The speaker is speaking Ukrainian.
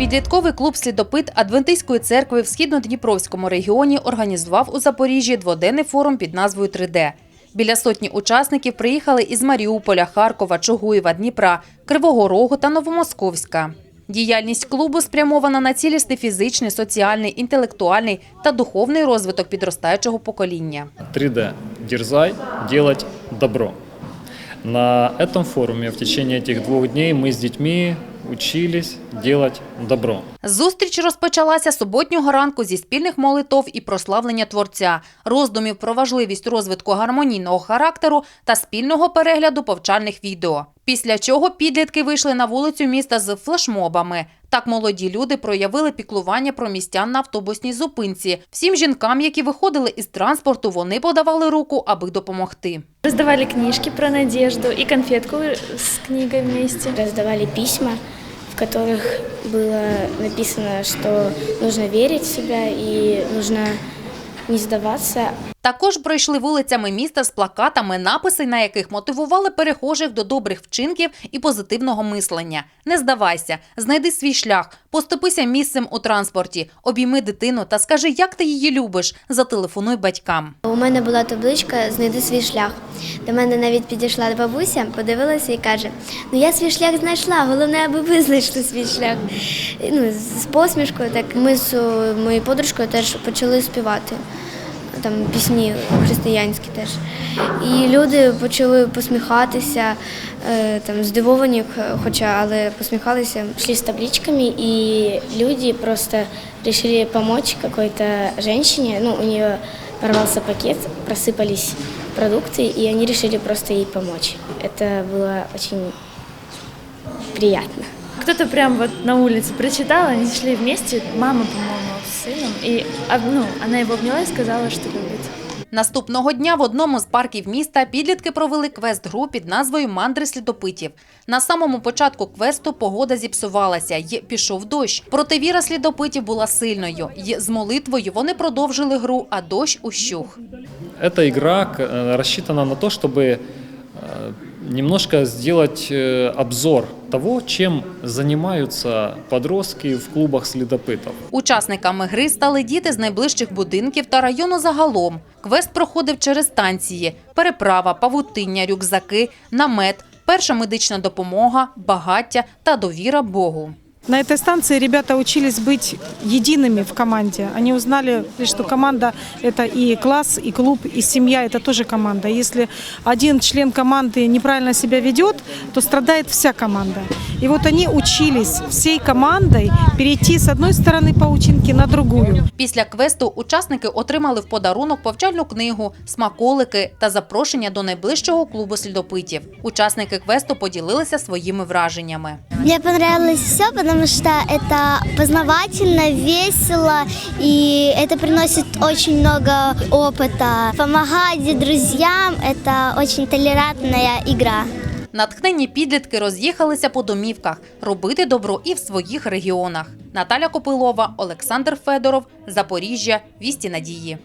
Підлітковий клуб Слідопит Адвентистської церкви в східнодніпровському регіоні організував у Запоріжжі дводенний форум під назвою «3D». Біля сотні учасників приїхали із Маріуполя, Харкова, Чугуєва, Дніпра, Кривого Рогу та Новомосковська. Діяльність клубу спрямована на цілісний фізичний, соціальний, інтелектуальний та духовний розвиток підростаючого покоління. 3D «Дерзай, делать добро». На этом форуме в течение этих двух дней мы с детьми учились делать добро. Зустріч розпочалася суботнього ранку зі спільних молитов і прославлення творця, роздумів про важливість розвитку гармонійного характеру та спільного перегляду повчальних відео. Після чого підлітки вийшли на вулицю міста з флешмобами. Так молоді люди проявили піклування про містян на автобусній зупинці. Всім жінкам, які виходили із транспорту, вони подавали руку, аби допомогти. Раздавали книжки про надежду и конфетку с книгой вместе. раздавали письма, в которых было написано, что нужно верить в себя и нужно не сдаваться. Також пройшли вулицями міста з плакатами, написи на яких мотивували перехожих до добрих вчинків і позитивного мислення. Не здавайся, знайди свій шлях, поступися місцем у транспорті, обійми дитину та скажи, як ти її любиш. Зателефонуй батькам. У мене була табличка Знайди свій шлях. До мене навіть підійшла бабуся, подивилася і каже: Ну я свій шлях знайшла, головне, аби ви знайшли свій шлях. Ну, з посмішкою, так ми з моєю подружкою теж почали співати. Там пісні християнські теж. І люди почали посміхатися, е, там здивовані, хоча але посміхалися. Шли з табличками, і люди просто решили помочь какой-то женщине. Ну, у нее порвался пакет, просыпались продукты, и они решили просто ей помочь. Это было очень приятно. Кто-то прям вот на улице прочитал, они шли вместе, мама, по-моему, с сыном, и а, ну, она его обняла и сказала, что любит. Наступного дня в одному з парків міста підлітки провели квест-гру під назвою Мандри слідопитів. На самому початку квесту погода зіпсувалася й пішов дощ. Проте віра слідопитів була сильною. й з молитвою вони продовжили гру, а дощ ущух. Эта игра к- э, рассчитана на то, чтобы э, немножко сделать э, обзор того, чем занимаются подростки в клубах следопытов. Учасниками гри стали діти з найближчих будинків та району загалом. Квест проходив через станції: переправа, павутиння, рюкзаки, намет, перша медична допомога, багаття та довіра Богу. На этой станции ребята учились быть едиными в команде. Они узнали, что команда – это и класс, и клуб, и семья – это тоже команда. Если один член команды неправильно себя ведет, то страдает вся команда. И вот они учились всей командой перейти с одной стороны паучинки на другую. Після квесту учасники отримали в подарунок повчальну книгу, смаколики та запрошення до найближчого клубу слідопитів. Учасники квесту поділилися своїми враженнями. Мне понравилось все, потому что это познавательно, весело, и это приносит очень много опыта. Помогать друзьям – это очень толерантная игра. Натхнені підлітки роз'їхалися по домівках робити добро і в своїх регіонах. Наталя Копилова, Олександр Федоров, Запоріжжя, Вісті Надії.